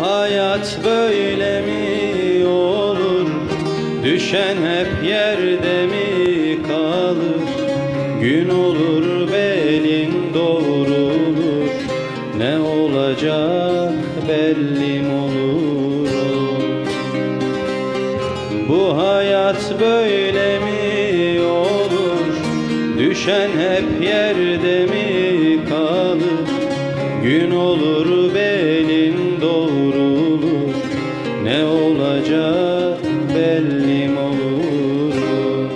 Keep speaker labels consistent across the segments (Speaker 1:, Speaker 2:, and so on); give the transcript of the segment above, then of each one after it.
Speaker 1: hayat böyle mi olur? Düşen hep yerde mi kalır? Gün olur belin doğrulur Ne olacak belli mi olur? Bu hayat böyle mi olur? Düşen hep yerde mi kalır? Gün olur olacak belli mi olur?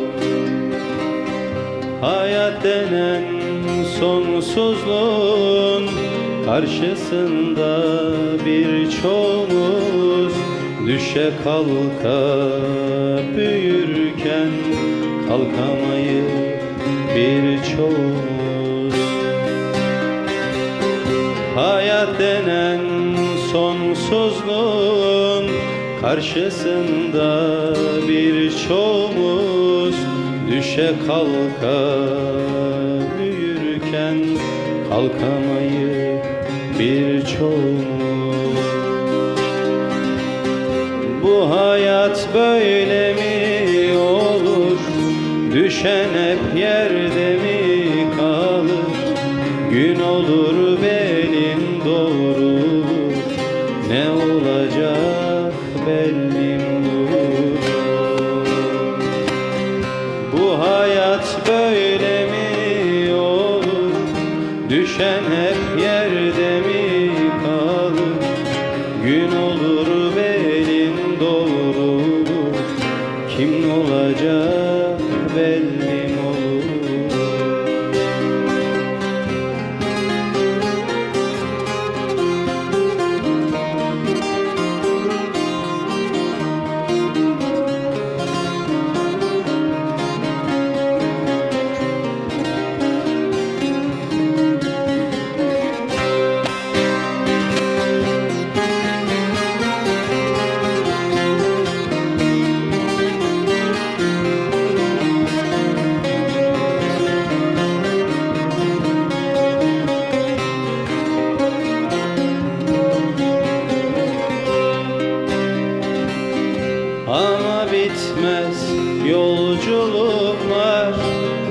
Speaker 1: Hayat denen sonsuzluğun karşısında birçoğumuz düşe kalka büyürken kalkamayıp birçoğumuz Hayat denen sonsuzluğun karşısında birçoğumuz düşe kalka büyürken kalkamayıp birçoğumuz Bu hayat böyle mi olur? Düşen hep yerde mi kalır? Gün olur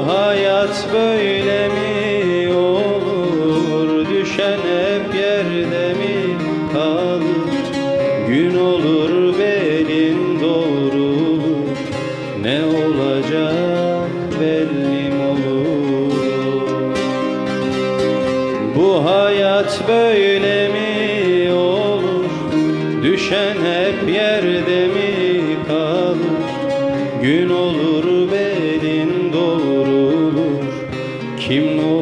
Speaker 1: Bu hayat böyle mi olur? Düşen hep yerde mi kalır? Gün olur belin doğrulur Ne olacak belli olur? Bu hayat böyle mi olur? Düşen hep yerde mi kalır? Gün olur belin doğrulur Kim olacak